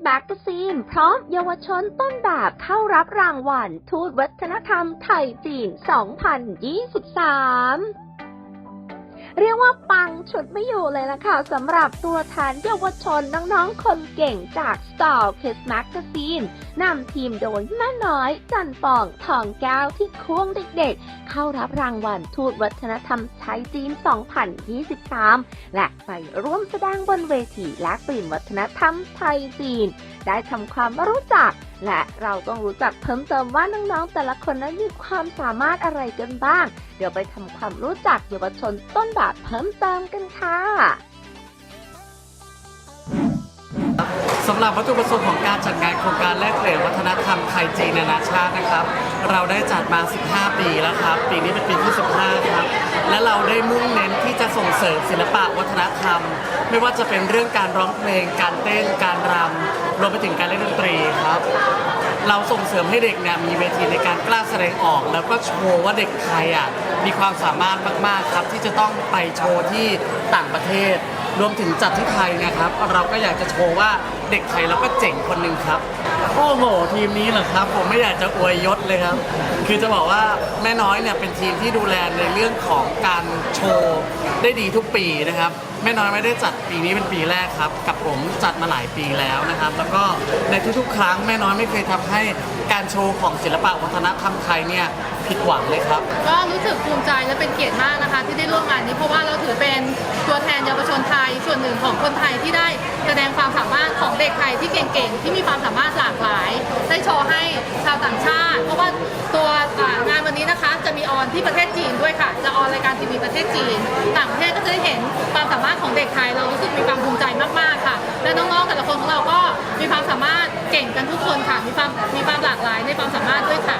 Kids Magazine พร้อมเยาวชนต้นแบบเข้ารับรางวัล ทูตวัฒนธรรมไทยจีน 2023 เรียกว่าปังฉุดไม่อยู่เลยล่ะค่ะสำหรับตัวแทนเยาวชนน้องๆ คนเก่งจาก Star Kids Magazine นำทีมโดยแม่น้อย จันปอง ทองแก้วที่ควงเด็กๆ เข้ารับรางวัลทูตวัฒนธรรมไทยจีน 2023 และไปร่วมแสดงบนเวทีแลกเปลี่ยนวัฒนธรรมไทยจีน ได้ทำความรู้จัก และเราต้องรู้จักเพิ่มเติมว่าน้องๆ แต่ละคนนั้นมีความสามารถอะไรกันบ้าง เดี๋ยวไปทำความรู้จักเยาวชนต้นแบบเพิ่มเติมกันค่ะสำหรับวัตถุประสงค์ของการจัดงานโครงการแลกเปลี่ยนวัฒนธรรมไทยจีนนานาชาตินะครับ เราได้จัดมา 15 ปีแล้วครับ ปีนี้เป็นปีที่ 15 ครับ และเราได้มุ่งเน้นที่จะส่งเสริมศิลปะวัฒนธรรม ไม่ว่าจะเป็นเรื่องการร้องเพลง การเต้น การรำรวมไปถึงการเล่นดนตรีครับ เราส่งเสริมให้เด็กเนี่ยมีเวทีในการกล้าแสดงออก แล้วก็โชว์ว่าเด็กไทยอะมีความสามารถมากๆครับ ที่จะต้องไปโชว์ที่ต่างประเทศ รวมถึงจัดที่ไทยนะครับ เราก็อยากจะโชว์ว่าเด็กไทยเราก็เจ๋งคนหนึ่งครับโอ้โหทีมนี้เหรอครับ ผมไม่อยากจะอวยยศเลยครับ คือจะบอกว่าแม่น้อยเนี่ยเป็นทีมที่ดูแลในเรื่องของการโชว์ได้ดีทุกปีนะครับ แม่น้อยไม่ได้จัดปีนี้เป็นปีแรกครับ กับผมจัดมาหลายปีแล้วนะครับ แล้วก็ในทุกๆ ครั้งแม่น้อยไม่เคยทำให้การโชว์ของศิลปะวัฒนธรรมไทยเนี่ยผิดหวังเลยครับ ก็รู้สึกภูมิใจและเป็นเกียรติมากนะคะ ที่ได้ร่วมงานนี้เพราะว่าเราถือเป็นตัวแทนเยาวชนไทย ส่วนหนึ่งของคนไทยที่ได้แสดงความสามารถของเด็กไทยที่เก่งๆ ที่มีความสามารถหลากหลาย ได้โชว์ให้ชาวต่างชาติ เพราะว่าตัว อ่างานวันนี้นะคะจะมีออนที่ประเทศจีนด้วยค่ะ จะออนรายการทีวีประเทศจีน ต่างประเทศก็จะได้เห็นความสามารถของเด็กไทยเรารู้สึกมีความภูมิใจมากๆค่ะ และน้องๆแต่ละคนของเราก็มีความสามารถเก่งกันทุกคนค่ะ มีความมีความหลากหลายในความสามารถด้วยค่ะ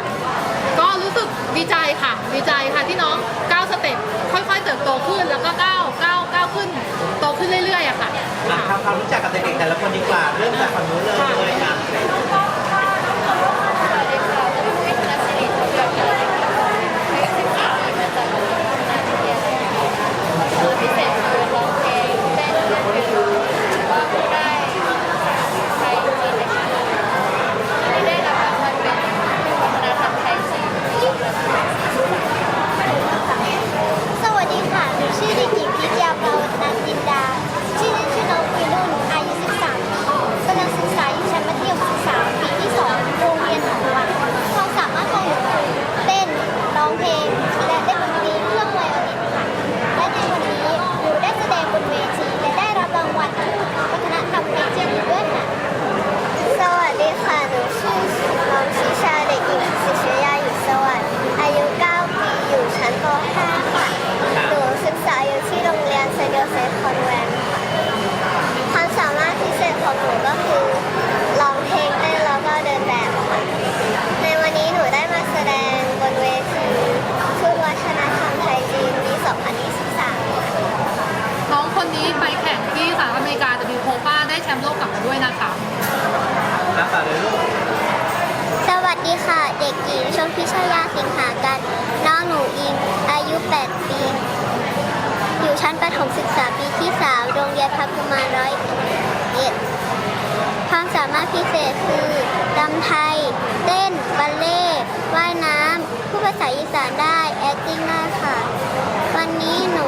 ก็รู้สึกดีใจค่ะ ดีใจค่ะที่น้องก้าวสเต็ปค่อยๆเติบโตขึ้นแล้วก็ก้าวก้าวก้าวขึ้นโตขึ้นเรื่อยๆอะค่ะ อะทำความรู้จักกับเด็กๆแต่ละคนดีกว่า เริ่มจากฝั่งนู้นเลยเลยค่ะ เด็กหญิงชมพิชยาสิงหากัน น้องหนูอิง อายุ 8 ปี อยู่ชั้นประถมศึกษาปีที่ 3 โรงเรียนพักุมารร้อยเอ็ดความสามารถพิเศษคือรำไทย เต้น บัลเล่ว่ายน้ำพูดภาษาอีสานได้ acting ได้ค่ะ วันนี้หนู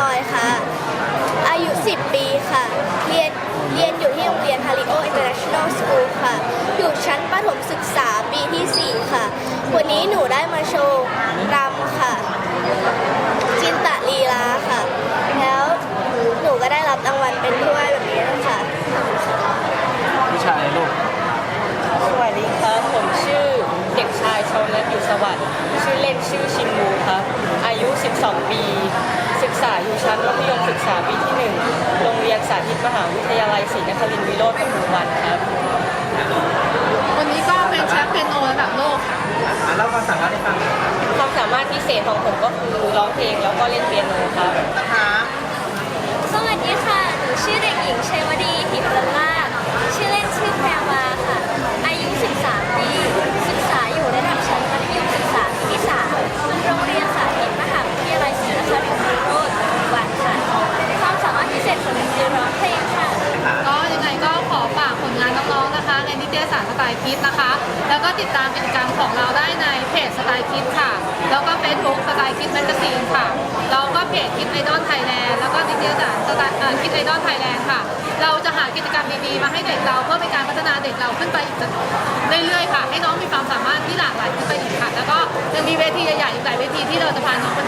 ลอยค่ะ อายุ 10 ปีค่ะ เรียนเรียนอยู่ที่โรงเรียนฮาริโอ International School ค่ะ อยู่ชั้นประถมศึกษาปีที่ 4 ค่ะ วันนี้หนูได้มาโชว์รำค่ะ จินตะลีลาค่ะ แล้วหนูก็ได้รับรางวัลเป็นถ้วยแบบนี้ค่ะ วิชาอะไรลูกสวัสดีครับ ผมชื่อเด็กชายชาวนัทอยู่สวัสดิ์ชื่อเล่นชื่อชินมูครับ อายุ 12 ปีศึกษา อยู่ชั้นมัธยมศึกษาปีที่1โรงเรียนสาธิตมหาวิทยาลัยศรีนครินทร์วิโรจน์ปทุมวันครับคนนี้ก็เป็นแชมป์เปียโนระดับโลกค่ะ อะเล่าความสามารถให้ฟังหน่อย ความสามารถพิเศษของผมก็คือร้องเพลงแล้วก็เล่นเปียโนครับ นะคะ สวัสดีค่ะ หนูชื่อเด็กหญิงเชวดีหิมลันลาดชื่อเล่นชื่อแพรวาค่ะ อายุ 13 ปี ศึกษาอยู่ระดับชั้นมัธยมศึกษาปีที่ 3 โรงเรียนสาธิตมหาวิทยาลัยศรีนครินทร์วิโรจน์วันค่ะ ความสามารถพิเศษของหนูคือร้องเพลงค่ะ ก็ยังไงก็ขอฝากผลงานน้องๆนะคะ ในนิตย สารสไตล์คิดนะคะ แล้วก็ติดตามกิจกรรมของเราได้ในเพจสไตล์คิดค่ะ แล้วก็เฟซบุ๊กสไตล์คิดแมกกาซีนค่ะ แล้วก็เพจคิดไอดอลไทยแลนด์ แล้วก็นิตยสารสไตล์คิดไอดอลไทยแลนด์ค่ะ เราจะหากิจกรรมดีๆ มาให้เด็กเราเพื่อเป็นการพัฒนาเด็กเราขึ้นไปอีกเรื่อยๆค่ะ ให้น้องมีความสามารถที่หลากหลายขึ้นไปอีกค่ะ แล้วก็ยังมีเวทีใหญ่ๆอีกหลายเวทีที่เราจะพาน้อง